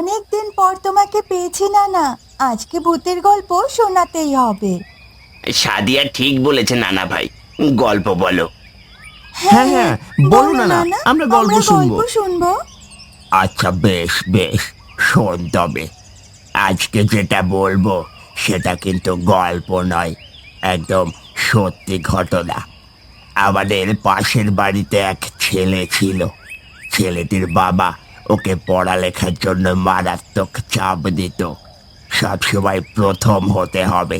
অনেক দিন পর তোমাকে পেয়েছি না না আজকে ভূতের গল্প শোনাতেই হবে। সাদিয়া ঠিক বলেছে নানা ভাই। গল্প বলো। হ্যাঁ, হ্যাঁ, বলো না, না, আমরা গল্প শুনব। গল্প শুনব। আচ্ছা বেশ বেশ। শোন তবে। আজকে যেটা বলব সেটা কিন্তু গল্প নয় একদম সত্যি ঘটনা। আমাদের পাশের বাড়িতে এক ছেলে ছিল। ছেলেটির বাবা ওকে পড়ালেখার জন্য মারাত্মক চাপ দিত। সবসময় প্রথম হতে হবে।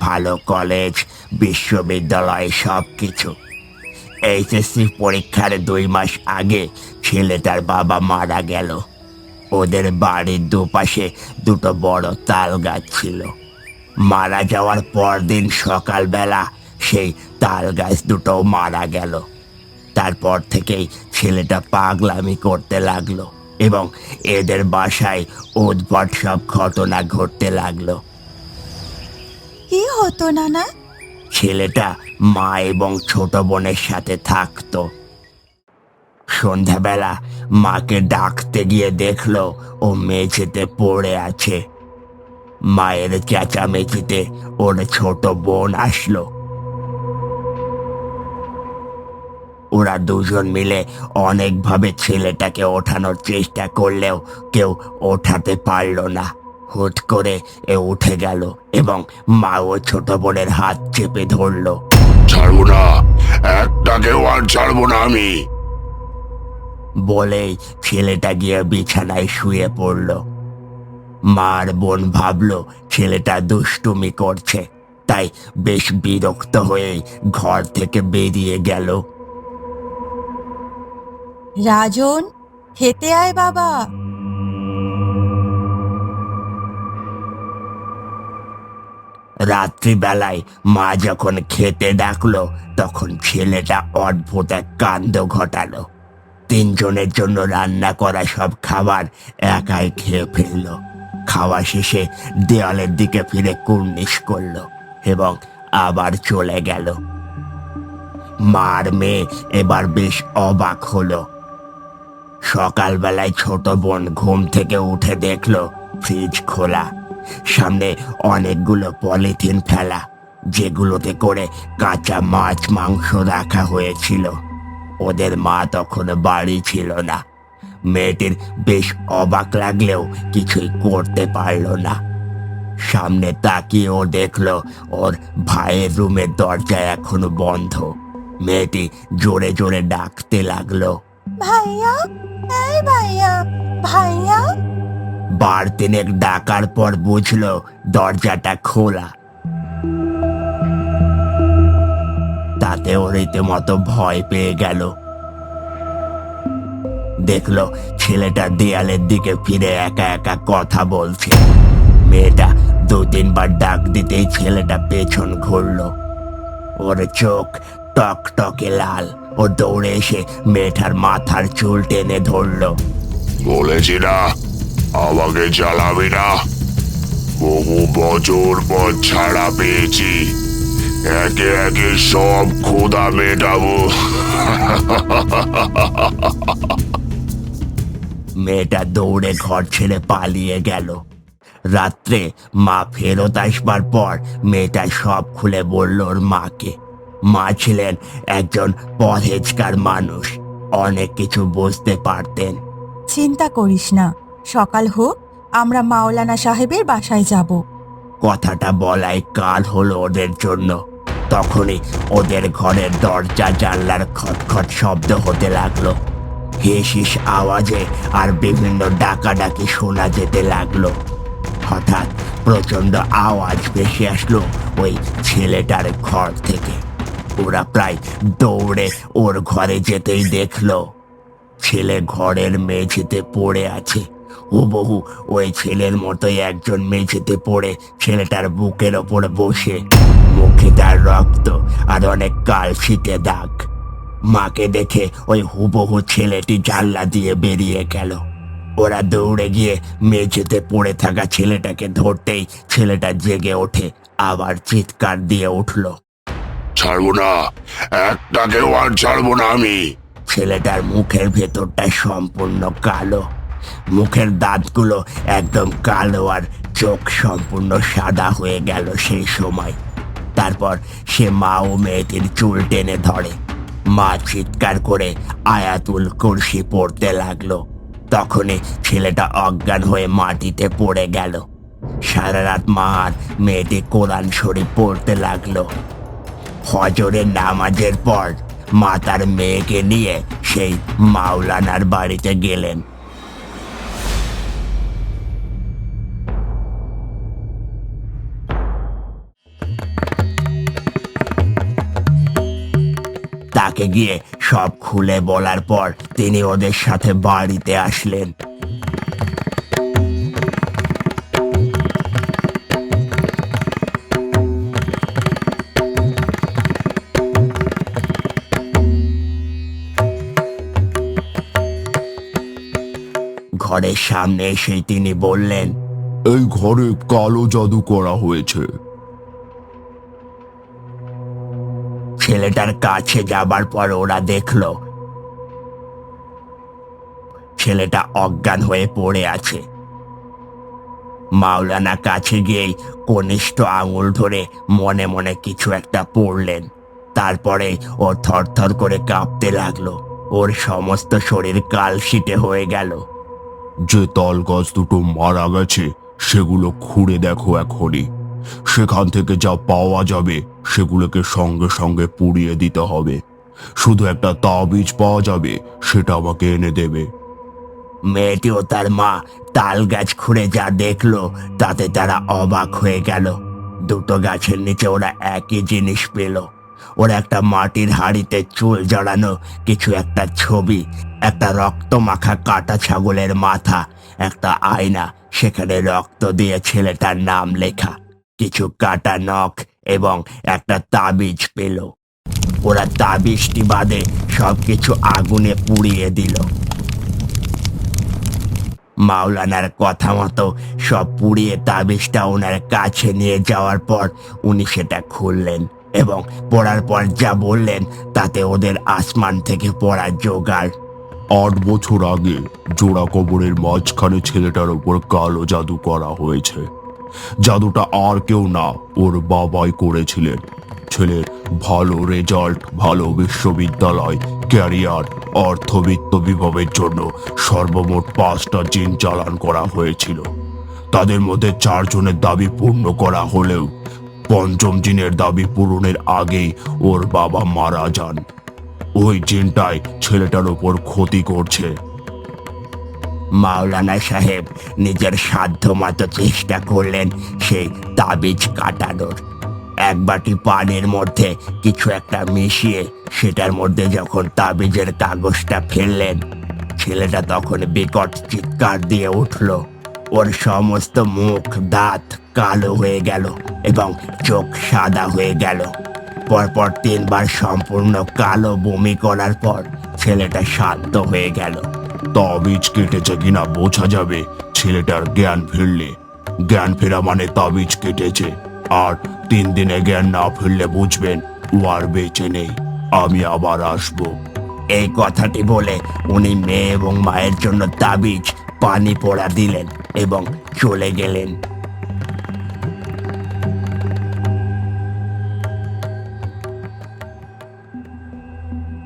ভালো কলেজ, বিশ্ববিদ্যালয় সব কিছু এইচএসসি পরীক্ষার দুই মাস আগে ছেলেটার বাবা মারা গেল। ওদের বাড়ির দুপাশে দুটো বড় তাল গাছ ছিল। মারা যাওয়ার পরদিন সকালবেলা সেই তাল গাছ দুটো মারা গেল। তারপর থেকেই ছেলেটা পাগলামি করতে লাগল। এবং এদের বাসায় উদ্ভট সব ঘটনা ঘটতে লাগল। কি হতো নানা? ছেলেটা মা এবং ছোট বোনের সাথে থাকতো। সন্ধ্যাবেলা মাকে ডাকতে গিয়ে দেখল ও মেঝেতে পড়ে আছে। মায়ের চেঁচামেচিতে ওর ছোট বোন আসলো। ওরা দুজন মিলে অনেকভাবে ছেলেটাকে ওঠানোর চেষ্টা করলেও কেউ ওঠাতে পারল না। হুট করে এ উঠে গেল এবং মা ও ছোট বোনের হাত চেপে ধরলো। ছাড়বো না একটাকেও আর ছাড়বো না আমি। বলেই ছেলেটা গিয়ে বিছানায় শুয়ে পড়ল। মার বোন ভাবলো ছেলেটা দুষ্টুমি করছে তাই বেশ বিরক্ত হয়ে ঘর থেকে বেরিয়ে গেল। রাজন খেতে আয় বাবা। রাত্রিবেলায় মা যখন খেতে ডাকলো, তখন ছেলেটা অদ্ভুত এক কাণ্ড ঘটালো। তিনজনের জন্য রান্না করা সব খাবার একাই খেয়ে ফেলল। খাওয়া শেষে দেওয়ালের দিকে ফিরে কুর্নিশ করল এবং আবার চলে গেল। মার মেয়ে এবার বেশ অবাক হলো। সকালবেলায় ছোট বোন ঘুম থেকে উঠে দেখল ফ্রিজ খোলা। সামনে অনেকগুলো পলিথিন ফেলা, যেগুলোতে করে কাঁচা মাছ মাংস রাখা হয়েছিল। ওদের মা তখন বাড়ি ছিল না। মেয়েটির বেশ অবাক লাগলেও কিছুই করতে পারল না। সামনে তাকিয়ে ও দেখল ওর ভাইয়ের রুমের দরজা এখনও বন্ধ। মেয়েটি জোরে জোরে ডাকতে লাগল। ভাইয়া, এই ভাইয়া ভাইয়া। বার তিনেক ডাকার পর বুঝলো দরজাটা খোলা। তাতে ও রীতিমতো ভয় পেয়ে গেল। দেখল ছেলেটা দেয়ালের দিকে ফিরে একা একা কথা বলছে। মেয়েটা দু তিনবার ডাক দিতেই ছেলেটা পেছন ঘুরলো। ওর চোখ টক টকে লাল। ও দৌড়ে এসে মেয়েটার মাথার চুল টেনে ধরলো। বলেছি না আমাকে জ্বালাবি না। বহু বছর পর ছাড়া পেয়েছি। একে একে সব ক্ষুধা মেটাবো। মেয়েটা দৌড়ে ঘর ছেড়ে পালিয়ে গেল। রাত্রে মা ফেরত আসবার পর মেয়েটা সব খুলে বলল ওর মাকে। মা ছিলেন একজন পরহেজকার মানুষ। অনেক কিছু বুঝতে পারতেন। চিন্তা করিস না। সকাল হোক আমরা মাওলানা সাহেবের বাসায় যাব। কথাটা বলাই কাল হলো ওদের জন্য। তখনই ওদের ঘরের দরজা জানলার খটখট শব্দ হতে লাগল। হিস আওয়াজে আর বিভিন্ন ডাকাডাকি শোনা যেতে লাগল। হঠাৎ প্রচণ্ড আওয়াজ ভেসে আসলো ওই ছেলেটার ঘর থেকে। ওরা প্রায় দৌড়ে ওর ঘরে যেতেই দেখল। ছেলে ঘরের মেঝেতে পড়ে আছে। হুবহু ওই ছেলের মতোই একজন মেঝেতে পড়ে ছেলেটার বুকের ওপর বসে। মুখে তার রক্ত আর অনেক কালশিটে দাগ। মাকে দেখে ওই হুবহু ছেলেটি জানলা দিয়ে বেরিয়ে গেল। ওরা দৌড়ে গিয়ে মেঝেতে পড়ে থাকা ছেলেটাকে ধরতেই ছেলেটা জেগে ওঠে, আবার চিৎকার দিয়ে উঠল। ছাড়বো না। একটাকেও আর ছাড়বো না আমি। ছেলেটার মুখের ভেতরটা সম্পূর্ণ কালো। মুখের দাঁতগুলো একদম কালো আর চোখ সম্পূর্ণ সাদা হয়ে গেল সেই সময়। তারপর সে মা ও মেয়েটির চুল টেনে ধরে। মা চিৎকার করে আয়াতুল কুরসি পড়তে লাগল। তখনই ছেলেটা অজ্ঞান হয়ে মাটিতে পড়ে গেল। সারা রাত মা আর মেয়েটি কোরআন শরীফ পড়তে লাগল। ফজরের নামাজের পর মা তার মেয়েকে নিয়ে সেই মাওলানার বাড়িতে গেলেন। তাকে গিয়ে সব খুলে বলার পর তিনি ওদের সাথে বাড়িতে আসলেন। ঘরের সামনে এসেই তিনি বললেন এই ঘরে কালো জাদু করা হয়েছে। ছেলেটার কাছে যাবার পর ওরা দেখল ছেলেটা অজ্ঞান হয়ে পড়ে আছে। মাওলানা কাছে গিয়েই কনিষ্ঠ আঙুল ধরে মনে মনে কিছু একটা পড়লেন। তারপরে ও থরথর করে কাঁপতে লাগল। ওর সমস্ত শরীর কালশিটে হয়ে গেল। যে তাল গাছ দুটো মারা গেছে, সেগুলো খুঁড়ে দেখো এখনই। সেখান থেকে যা পাওয়া যাবে, সেগুলোকে সঙ্গে সঙ্গে পুড়িয়ে দিতে হবে। শুধু একটা তাবিজ পাওয়া যাবে, সেটা আমাকে এনে দেবে। মেয়েটি ও তার মা তাল গাছ খুঁড়ে যা দেখল, তাতে তারা অবাক হয়ে গেল। দুটো গাছের নিচে ওরা একই জিনিস পেল। ওরা একটা মাটির হাড়িতে চুল জড়ানো, কিছু একটা ছবি, একটা রক্ত মাখা কাটা ছাগলের মাথা, একটা আয়না, সেখানে রক্ত দিয়ে ছেলেটার নাম লেখা, কিছু কাটা নখ এবং একটা তাবিজ পেল। ওরা তাবিজটি বাদে সবকিছু আগুনে পুড়িয়ে দিল। মাওলানার কথা মতো সব পুড়িয়ে তাবিজটা ওনার কাছে নিয়ে যাওয়ার পর উনি সেটা খুললেন। এবং পড়ার পর যা বললেন, তাতে ওদের আসমান থেকে পড়া জোগাড়। আট বছর আগে জোড়া কবরের মাঝখানে ছেলেটার উপর কালো জাদু করা হয়েছে। জাদুটা আর কেউ না, ওর বাবাই করেছিলেন। ছেলের ভালো রেজাল্ট, ভালো বিশ্ববিদ্যালয়, ক্যারিয়ার, অর্থবিত্ত বিভবের জন্য সর্বমোট পাঁচটা জিন চালান করা হয়েছিল। তাদের মধ্যে চারজনের দাবি পূর্ণ করা হলেও পঞ্চম জিনের দাবি পূরণের আগেই ওর বাবা মারা যান। ওই জিনটাই ছেলেটার উপর ক্ষতি করছে। মাওলানা সাহেব, নিজের সাধ্য মতো চেষ্টা করলেন সেই তাবিজ কাটানোর। এক বাটি পানির মধ্যে কিছু একটা মিশিয়ে সেটার মধ্যে যখন তাবিজের কাগজটা ফেললেন, ছেলেটা তখন বিকট চিৎকার দিয়ে উঠল। ওর সমস্ত মুখ দাঁত কালো হয়ে গেল এবং চোখ সাদা হয়ে গেল। পরপর তিনবার সম্পূর্ণ কালো বমি করার পর ছেলেটা শান্ত হয়ে গেল। তাবিজ কেটেছে কিনা বোঝা যাবে ছেলেটার জ্ঞান ফিরলে। জ্ঞান ফেরা মানে তাবিজ কেটেছে। আর তিন দিনে জ্ঞান না ফিরলে বুঝবেন ও আর বেঁচে নেই। আমি আবার আসব। এই কথাটি বলে উনি মেয়ে এবং মায়ের জন্য তাবিজ পানি পড়া দিলেন এবং চলে গেলেন।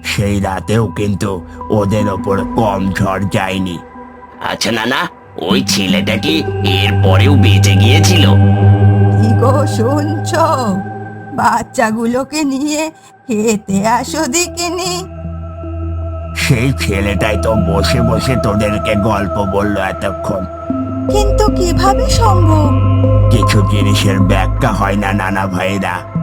সেই রাতেও কিন্তু ওদের ওপর কম ঝড় যায়নি। আচ্ছা নানা ওই ছেলেটা কি এর পরেও বেঁচে গিয়েছিল? কি গো শুনছ? বাচ্চাগুলোকে নিয়ে খেতে আসো দেখিনি। সেই ছেলেটাই তো বসে বসে তোদেরকে গল্প বলল এতক্ষণ। কিন্তু কীভাবে সম্ভব? কিছু জিনিসের ব্যাখ্যা হয় না নানা ভাইরা।